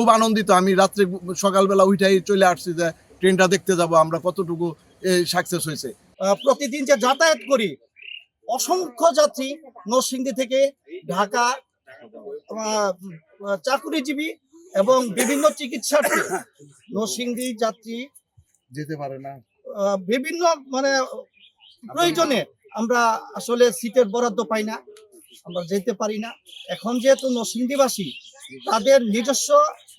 খুব আনন্দিত। আমি রাত্রে সকালবেলা উঠাই চলে আসছি যে ট্রেনটা দেখতে যাব আমরা কতটুকু সাকসেস হয়েছে। প্রতিদিন যে যাতায়াত করি অসংখ্য যাত্রী নরসিংদী থেকে ঢাকা চাকুরিজীবী এবং বিভিন্ন চিকিৎসার্থী নরসিংদী যাত্রী যেতে পারে না। বিভিন্ন মানে প্রয়োজনে আমরা আসলে সিটের বরাদ্দ পাই না আমরা যেতে পারি না। এখন যেহেতু নরসিংদীবাসী তাদের নিজস্ব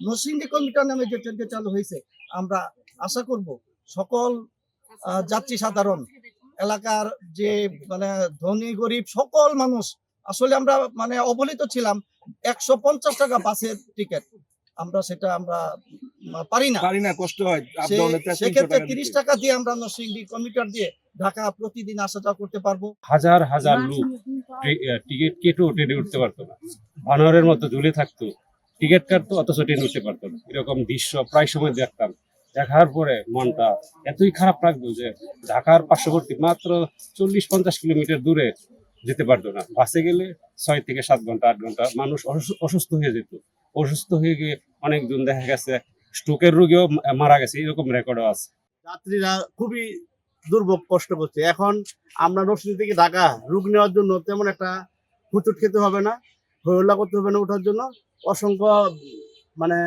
নরসিংদী কমিটার নামে যে ট্রেনটি চালু হয়েছে আমরা আশা করব সকল যাত্রী সাধারণ এলাকার যে মানে ধনী গরিব সকল মানুষ আসলে আমরা মানে অবহেলিত ছিলাম একশো পঞ্চাশ টাকা বাসের টিকিট। আমরা সেটা আমরা পারি না। পারি না কষ্ট হয় সেক্ষেত্রে তিরিশ টাকা দিয়ে আমরা নরসিংদী কমিটার দিয়ে ঢাকা প্রতিদিন আসা যাওয়া করতে পারব। হাজার হাজার লোক টিকিট কেটেও ট্রেনে উঠতে পারতো না। বানরের মতো ঝুলে থাকতো। টিকিট কাটতো, অথচ ট্রেন উঠতে পারতো না। এরকম দৃশ্য প্রায় সময় দেখতাম। দেখার পরে মনটা এতই খারাপ লাগতো যে ঢাকার পার্শ্ববর্তী মাত্র চল্লিশ পঞ্চাশ কিলোমিটার দূরে যেতে পারতো না। বাসে গেলে ছয় থেকে সাত ঘণ্টা, আট ঘণ্টা মানুষ অসুস্থ- হয়ে যেত। অসুস্থ হয়ে গিয়ে অনেকজন দেখা গেছে, স্ট্রোকের রোগেও মারা গেছে, এরকম রেকর্ডও আছে। যাত্রীরা খুবই দুর্ভোগ কষ্ট করছে। এখন আমরা নরসিংদী থেকে ঢাকা রোগ নেওয়ার জন্য তেমন একটা হুচুট খেতে হবে না। হইহল্লা করতে হবে না ওঠার জন্য অসংখ্য মানে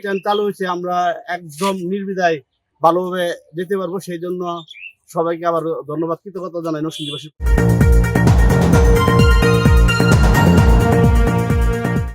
ট্রেন চালু হয়েছে আমরা একদম নির্বিধায় ভালোভাবে যেতে পারব সেই জন্য সবাইকে আবার ধন্যবাদ কৃতজ্ঞতা জানাই নরসিংদীবাসী